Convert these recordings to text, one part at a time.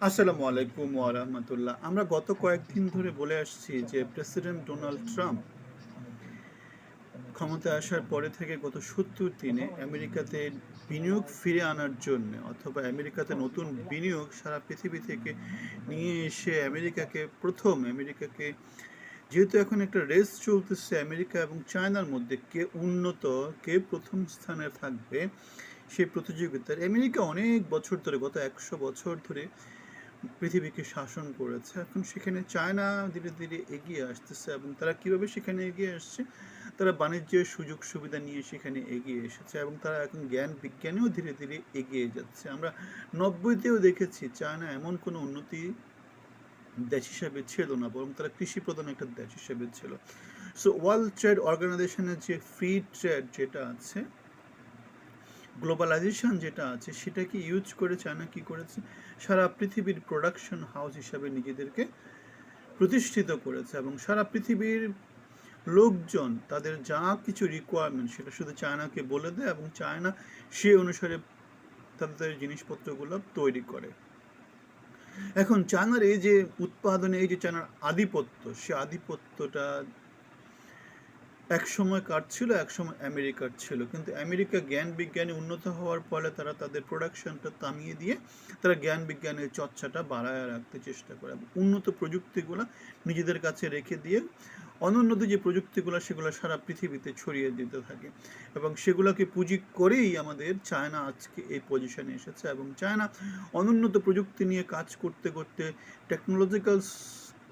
আসসালামু আলাইকুম ওয়ারাহমাতুল্লাহ আমরা গত কয়েকদিন ধরে বলে আসছি যে প্রেসিডেন্ট ডোনাল্ড ট্রাম্প ক্ষমতায় আসার পরে থেকে গত সত্তর দিনে আমেরিকাতে বিনিয়োগ ফিরে আনার জন্য অথবা আমেরিকাতে নতুন বিনিয়োগ সারা পৃথিবী থেকে নিয়ে এসে আমেরিকাকে প্রথম, আমেরিকাকে যেহেতু এখন একটা রেস চলতেছে আমেরিকা এবং চায়নার মধ্যে কে উন্নত, কে প্রথম স্থানে থাকবে সেই প্রতিযোগিতার, আমেরিকা অনেক বছর ধরে, গত একশো বছর ধরে পৃথিবীকে শাসন করেছে। এখন সেখানে চায়না ধীরে ধীরে এগিয়ে আসতেছে এবং তারা কীভাবে সেখানে এগিয়ে আসছে, তারা বাণিজ্যের সুযোগ সুবিধা নিয়ে সেখানে এগিয়ে এসেছে এবং তারা এখন জ্ঞান বিজ্ঞানেও ধীরে ধীরে এগিয়ে যাচ্ছে। আমরা নব্বইতেও দেখেছি চায়না এমন কোনো উন্নতি দেশ হিসাবে ছিল না, বরং তারা কৃষি প্রধান একটা দেশ হিসাবে ছিল। সো ওয়ার্ল্ড ট্রেড অর্গানাইজেশনের যে ফ্রি ট্রেড যেটা আছে গ্লোবালাইজেশন যেটা আছে, সেটাকে ইউজ করে চায়না কি করেছে? সারা পৃথিবীর প্রোডাকশন হাউস হিসাবে নিজেদেরকে প্রতিষ্ঠিত করেছে এবং সারা পৃথিবীর লোকজন তাদের যা কিছু রিকোয়ারমেন্ট সেটা শুধু চায়নাকে বলে দেয় এবং চায়না সে অনুসারে তাদের জিনিসপত্রগুলো তৈরি করে। এখন চায়নার এই যে উৎপাদনে, এই যে চায়নার আধিপত্য, সে আধিপত্যটা এক সময় কার ছিল এক সময় আমেরিকার ছিল। কিন্তু আমেরিকা জ্ঞান বিজ্ঞানে উন্নত হওয়ার ফলে তারা তাদের প্রোডাকশনটা থামিয়ে দিয়ে তারা জ্ঞান বিজ্ঞানের চর্চাটা বাড়ায় রাখতে চেষ্টা করে। উন্নত প্রযুক্তিগুলো নিজেদের কাছে রেখে দিয়ে অনুন্নত যে প্রযুক্তিগুলো, সেগুলো সারা পৃথিবীতে ছড়িয়ে দিতে থাকে। এবং সেগুলোকে পুঁজি করেই আমাদের চায়না আজকে এই পজিশনে এসেছে। এবং চায়না অনুন্নত প্রযুক্তি নিয়ে কাজ করতে করতে টেকনোলজিক্যাল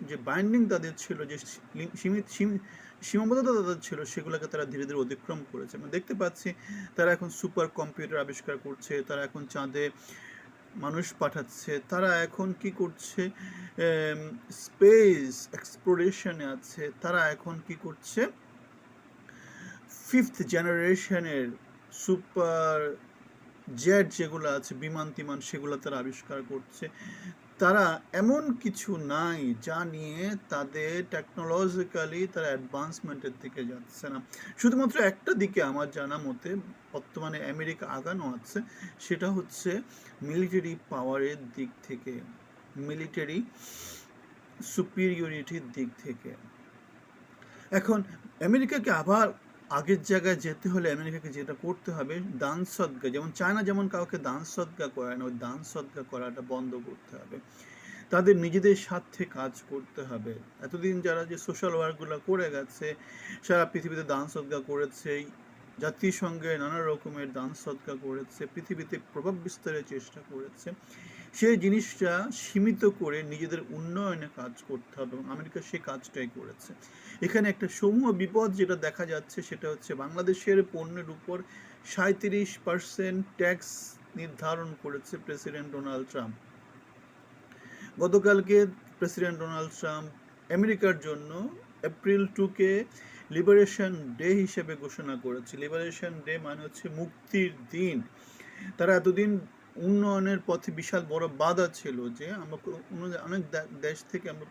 যে বাইন্ডিং তাদের ছিল, যে সীমিত সীমাবদ্ধতা তাদের ছিল, সেগুলোকে তারা ধীরে ধীরে অতিক্রম করেছে। আমরা দেখতে পাচ্ছি, তারা এখন সুপার কম্পিউটার আবিষ্কার করছে, তারা এখন চাঁদে মানুষ পাঠাচ্ছে, তারা এখন কি করছে স্পেস এক্সপ্লোরেশনে আছে, তারা এখন কি করছে ফিফথ জেনারেশনের সুপার জেট যেগুলো আছে বিমান তিমান সেগুলো তারা আবিষ্কার করছে। তারা এমন কিছু নাই যা নিয়ে তাদের টেকনোলজিক্যালি তারা অ্যাডভান্সমেন্টের দিকে যাচ্ছে না। শুধুমাত্র একটা দিকে আমার জানা মতে বর্তমানে আমেরিকা আগানো আছে, সেটা হচ্ছে মিলিটারি পাওয়ারের দিক থেকে মিলিটারি সুপিরিয়রিটির দিক থেকে। এখন আমেরিকাকে আবার আগের জায়গায় যেতে হলে আমেরিকাকে যেটা করতে হবে, দান সদ্গা, যেমন চায়না যেমন কাউকে দান সদ্গা করায় না, ওই দান সদ্গা করাটা বন্ধ করতে হবে। তাদের নিজেদের স্বার্থে কাজ করতে হবে। এতদিন যারা যে সোশ্যাল ওয়ার্কগুলো করে গেছে, সারা পৃথিবীতে দান সদ্গা করেছে, জাতিসংঘে নানা রকমের দান সৎকা করেছে, পৃথিবীতে প্রভাব বিস্তারের চেষ্টা করেছে সেই জিনিসটা সীমিত করে নিজেদের উন্নয়নে কাজ করতে হবে এবং আমেরিকা সেই কাজটাই করেছে। এখানে একটা সমূহ বিপদ যেটা দেখা যাচ্ছে সেটা হচ্ছে বাংলাদেশের পণ্যের উপর সাঁত্রিশ পার্সেন্ট ট্যাক্স নির্ধারণ করেছে প্রেসিডেন্ট ডোনাল্ড ট্রাম্প। গতকালকে প্রেসিডেন্ট ডোনাল্ড ট্রাম্প আমেরিকার জন্য এপ্রিল টুকে লিবারেশন ডে হিসেবে ঘোষণা করেছে। লিবারেশন ডে মানে হচ্ছে মুক্তির দিন। তারা এতদিন উন্নয়নের পথে বিশাল বড় বাধা ছিল যে আমরা অনেক দেশ থেকে আমরা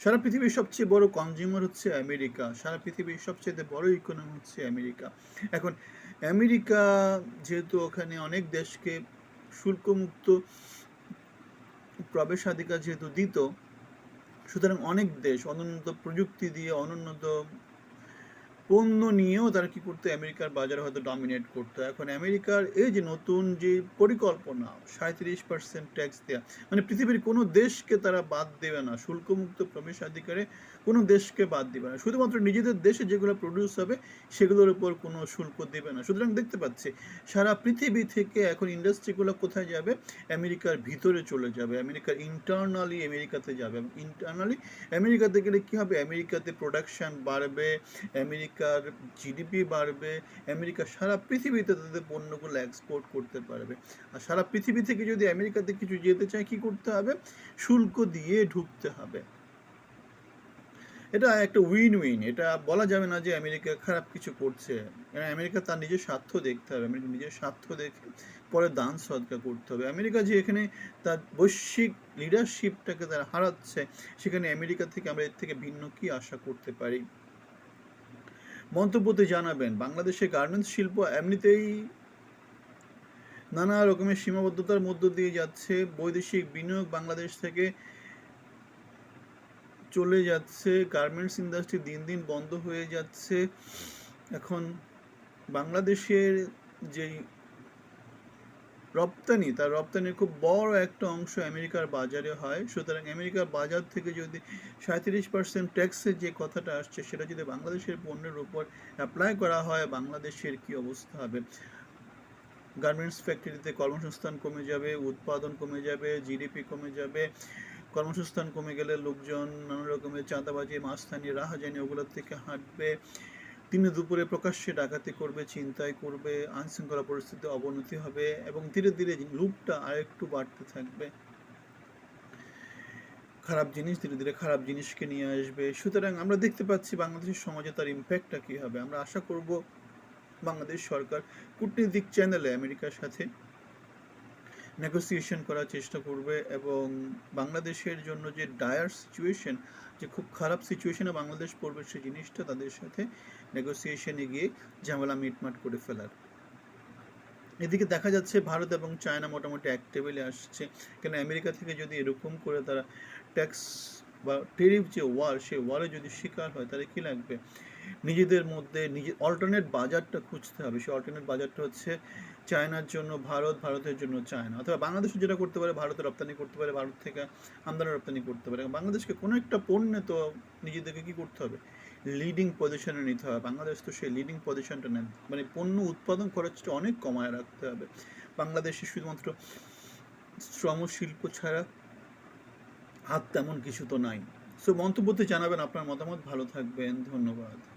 সারা পৃথিবীর সবচেয়ে বড় কনজিউমার হচ্ছে আমেরিকা, সারা পৃথিবীর সবচেয়ে বড় ইকোনমি হচ্ছে আমেরিকা। এখন আমেরিকা যেহেতু ওখানে অনেক দেশকে শুল্কমুক্ত প্রবেশাধিকার যেহেতু দিত, সুতরাং অনেক দেশ অনুন্নত প্রযুক্তি দিয়ে, অনুন্নত পণ্য নিয়েও তারা কি করতো? আমেরিকার বাজারে হয়তো ডমিনেট করতো। এখন আমেরিকার এই যে নতুন যে পরিকল্পনা সাঁত্রিশ পার্সেন্ট ট্যাক্স দেওয়া মানে পৃথিবীর কোনো দেশকে তারা বাদ দেবে না। শুল্কমুক্ত প্রবেশাধিকারে কোনো দেশকে বাদ দেবে না। শুধুমাত্র নিজেদের দেশে যেগুলো প্রডিউস হবে, সেগুলোর উপর কোনো শুল্ক দেবে না। সুতরাং দেখতে পাচ্ছি, সারা পৃথিবী থেকে এখন ইন্ডাস্ট্রিগুলো কোথায় যাবে? আমেরিকার ভিতরে চলে যাবে। আমেরিকার ইন্টারনালি আমেরিকাতে যাবে। ইন্টারনালি আমেরিকাতে গেলে কী হবে? আমেরিকাতে প্রোডাকশান বাড়বে। আমেরিকা আমেরিকার জিডিপি বাড়বে, আমেরিকা সারা পৃথিবীতে তাদের পণ্যগুলো এক্সপোর্ট করতে পারবে। আর সারা পৃথিবী থেকে যদি আমেরিকাতে কিছু যেতে চায়, কি করতে হবে? শুল্ক দিয়ে ঢুকতে হবে। এটা একটা উইন উইন এটা বলা যাবে না যে আমেরিকা খারাপ কিছু করছে। আমেরিকা তার নিজের স্বার্থ দেখতে হবে, আমেরিকা নিজের স্বার্থ দেখে পরে দান সদকা করতে হবে। আমেরিকা যে এখানে তার বৈশ্বিক লিডারশিপটাকে তারা হারাচ্ছে, সেখানে আমেরিকা থেকে আমরা এর থেকে ভিন্ন কি আশা করতে পারি? মন্তব্যতে জানাবেন বাংলাদেশে গার্মেন্টস শিল্প এমনিতেই নানা রকমের সীমাবদ্ধতার মধ্য দিয়ে যাচ্ছে, বৈদেশিক বিনিয়োগ বাংলাদেশ থেকে চলে যাচ্ছে, গার্মেন্টস ইন্ডাস্ট্রি দিন দিন বন্ধ হয়ে যাচ্ছে। এখন বাংলাদেশের যেই রপ্তানি, তার রপ্তানির খুব বড় একটা অংশ আমেরিকার বাজারে হয়। সুতরাং আমেরিকার বাজার থেকে যদি সাঁত্রিশ পার্সেন্ট ট্যাক্সের যে কথাটা আসছে, সেটা যদি বাংলাদেশের পণ্যের উপর অ্যাপ্লাই করা হয়, বাংলাদেশের কি অবস্থা হবে? গার্মেন্টস ফ্যাক্টরিতে কর্মসংস্থান কমে যাবে, উৎপাদন কমে যাবে, জিডিপি কমে যাবে। কর্মসংস্থান কমে গেলে লোকজন নানা রকমের চাঁদাবাজি, মাস্তানি, রাহাজানি, ওগুলোর থেকে হাঁটবে। দিনে দুপুরে প্রকাশ্যে ডাকাতি করবে চিন্তায় করবে, আইনশৃঙ্খলা পরিস্থিতি অবনতি হবে এবং ধীরে ধীরে লুপটা আরেকটু বাড়তে থাকবে। খারাপ জিনিস, ধীরে ধীরে খারাপ জিনিসকে নিয়ে আসবে। সুতরাং আমরা দেখতে পাচ্ছি বাংলাদেশের সমাজে তার ইম্প্যাক্টটা কী হবে। আমরা আশা করব বাংলাদেশ সরকার কূটনৈতিক চ্যানেলে আমেরিকার সাথে নেগোসিয়েশন করার চেষ্টা করবে এবং বাংলাদেশের জন্য যে ডায়ার সিচুয়েশন যে খুব খারাপ সিচুয়েশনে বাংলাদেশ পড়বে সেই জিনিসটা তাদের সাথে নেগোসিয়েশনে গিয়ে ঝামেলা মিটমাট করে ফেলার। এদিকে দেখা যাচ্ছে ভারত এবং চায়না মোটামুটি এক টেবিলে আসছে। কেন আমেরিকা থেকে যদি এরকম করে তারা ট্যাক্স বা টেরিফ যে ওয়ার সেই ওয়ারে যদি শিকার হয়, তাহলে কী লাগবে? নিজেদের মধ্যে নিজে অল্টারনেট বাজারটা খুঁজতে হবে। সেই অল্টারনেট বাজারটা হচ্ছে চায়নার জন্য, ভারত, ভারতের জন্য চায়না। অথবা বাংলাদেশ যেটা করতে পারে, ভারতে রপ্তানি করতে পারে, ভারত থেকে আমদানি রপ্তানি করতে পারে। বাংলাদেশকে কোনো একটা পণ্যে তো নিজেদেরকে কী করতে হবে? লিডিং পজিশনে নিতে হবে বাংলাদেশ তো সেই লিডিং পজিশনটা নেন মানে পণ্য উৎপাদন খরচটা অনেক কমায় রাখতে হবে। বাংলাদেশে শুধুমাত্র শ্রম শিল্প ছাড়া হাত তেমন কিছু তো নাই। সো মন্তব্যতে জানাবেন। আপনার মতামত ভালো থাকবেন। ধন্যবাদ।